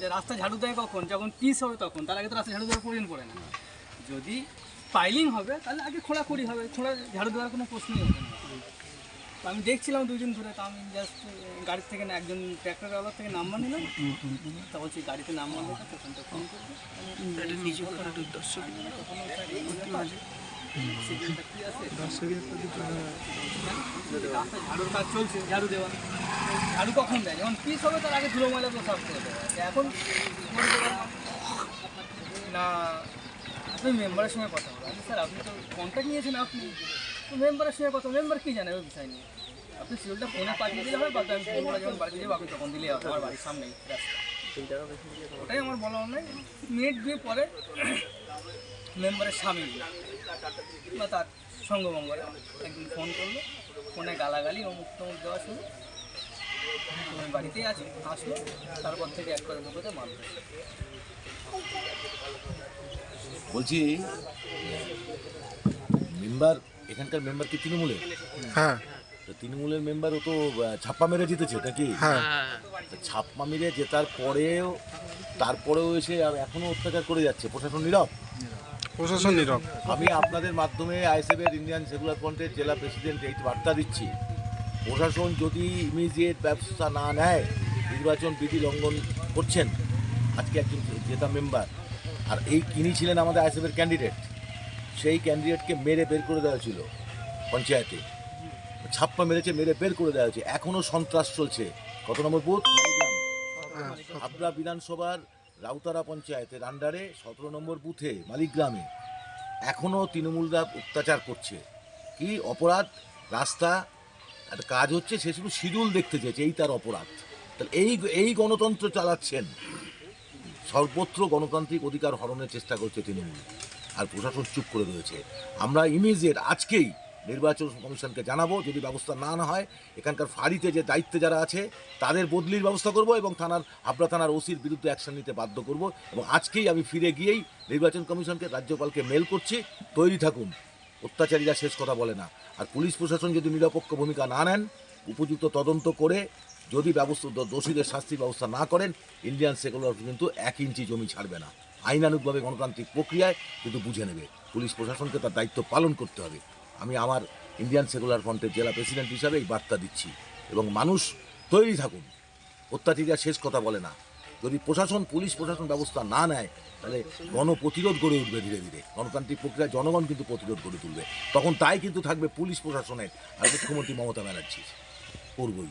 যে রাস্তা ঝাড়ু দেয় কখন যখন পিস হবে তখন তার আগে তো রাস্তা ঝাড়ু দেওয়ার প্রয়োজন পড়ে না। যদি পাইলিং হবে তাহলে আগে খোঁড়াখুড়ি হবে খোঁড়া ঝাড়ু দেওয়ার কোনো প্রশ্নই হবে না। তো আমি দেখছিলাম দুই দিন ধরে তো আমি জাস্ট গাড়ির থেকে না একজন ট্র্যাক্টর আলার থেকে নাম্বার নিলাম। তা বলছি গাড়িতে নাম্বার নিতে তখন তো ফোন করবে। ঝাড়ুর কাজ চলছে ঝাড়ু দেওয়া ঝাড়ু কখন দেয় যখন পিস হবে তার আগে ধুলো ময়লা তো সাফ করে দেওয়া এখন না আপনি মেম্বারের সঙ্গে কথা বলো স্যার আপনি তো কন্ট্যাক্ট নিয়েছেন আপনি মেম্বারের সঙ্গে কথা মেম্বার কী জানে ওই বিষয় নিয়ে আপনি শিডিউলটা ফোনে পাঠিয়ে দিলে হবে বা যখন বাড়িতে যাব আপনি তখন দিলে আমার বাড়ির সামনেই ওটাই আমার বলা অনেক মিনিট দুই পরে মেম্বারের স্বামী বা তার সঙ্গমঙ্গলে একদিন ফোন করল ফোনে গালাগালি অমুক তমুক দেওয়া শুরু। তুমি বাড়িতেই আছি? আসলো তারপর থেকে এক করে ঢুকোতে মারলো। বলছি মেম্বার এখানকার মেম্বার কি তৃণমূলের? হ্যাঁ। তো তৃণমূলের মেম্বার ও তো ছাপ্পা মেরে জিতেছে ওটা কি হ্যাঁ। তো ছাপ্পা মেরে জেতার পরেও তারপরেও এসে আর এখনও অত্যাচার করে যাচ্ছে প্রশাসন নীরব। প্রশাসন নীরব। আমি আপনাদের মাধ্যমে আইএসএফের ইন্ডিয়ান সেকুলার ফ্রন্টের জেলা প্রেসিডেন্ট এই বার্তা দিচ্ছি। প্রশাসন যদি ইমিডিয়েট ব্যবস্থা না নেয় নির্বাচন বিধি লঙ্ঘন করছেন আজকে একজন জেতা মেম্বার আর এই কিনি ছিলেন আমাদের আইএসএফের ক্যান্ডিডেট সেই ক্যান্ডিডেটকে মেরে বের করে দেওয়া ছিল পঞ্চায়েতে। ছাপ্পা মেরেছে মেরে বের করে দেওয়া হয়েছে। এখনও সন্ত্রাস চলছে। কত নম্বর বুথ। হাবড়া বিধানসভার রাউতারা পঞ্চায়েতের আন্ডারে সতেরো নম্বর বুথে মালিকগ্রামে। এখনও তৃণমূলরা অত্যাচার করছে। কি অপরাধ? রাস্তা? একটা কাজ হচ্ছে সে শুধু শিডিউল দেখতে চেয়েছে, এই তার অপরাধ। তাহলে এই এই গণতন্ত্র চালাচ্ছেন। সর্বত্র গণতান্ত্রিক অধিকার হরণের চেষ্টা করছে তৃণমূল। আর প্রশাসন চুপ করে রয়েছে। আমরা ইমিডিয়েট আজকেই নির্বাচন কমিশনকে জানাব, যদি ব্যবস্থা না না হয়, এখানকার ফাঁড়িতে যে দায়িত্বে যারা আছে, তাদের বদলির ব্যবস্থা করব এবং থানার, হাবড়া থানার ওসির বিরুদ্ধে অ্যাকশন নিতে বাধ্য করব এবং আজকেই আমি ফিরে গিয়েই নির্বাচন কমিশনকে, রাজ্যপালকে মেল করছি, তৈরি থাকুন। অত্যাচারীরা শেষ কথা বলে না। আর পুলিশ প্রশাসন যদি নিরপেক্ষ ভূমিকা না নেন, উপযুক্ত তদন্ত করে যদি ব্যবস্থা দোষীদের শাস্তির ব্যবস্থা না করেন ইন্ডিয়ান সেকুলার কিন্তু এক ইঞ্চি জমি ছাড়বে না। আইনানুগভাবে গণতান্ত্রিক প্রক্রিয়ায় কিন্তু বুঝে নেবে। পুলিশ প্রশাসনকে তার দায়িত্ব পালন করতে হবে। আমি আমার ইন্ডিয়ান সেকুলার ফ্রন্টের জেলা প্রেসিডেন্ট হিসাবে এই বার্তা দিচ্ছি এবং মানুষ তৈরি থাকুন। অত্যাচারীরা শেষ কথা বলে না। যদি প্রশাসন, পুলিশ প্রশাসন ব্যবস্থা না নেয়, তাহলে গণপ্রতিরোধ গড়ে উঠবে ধীরে ধীরে। গণতান্ত্রিক প্রক্রিয়ায় জনগণ কিন্তু প্রতিরোধ গড়ে তুলবে। তখন তাই কিন্তু থাকবে পুলিশ প্রশাসনের আর মুখ্যমন্ত্রী মমতা ব্যানার্জি করবই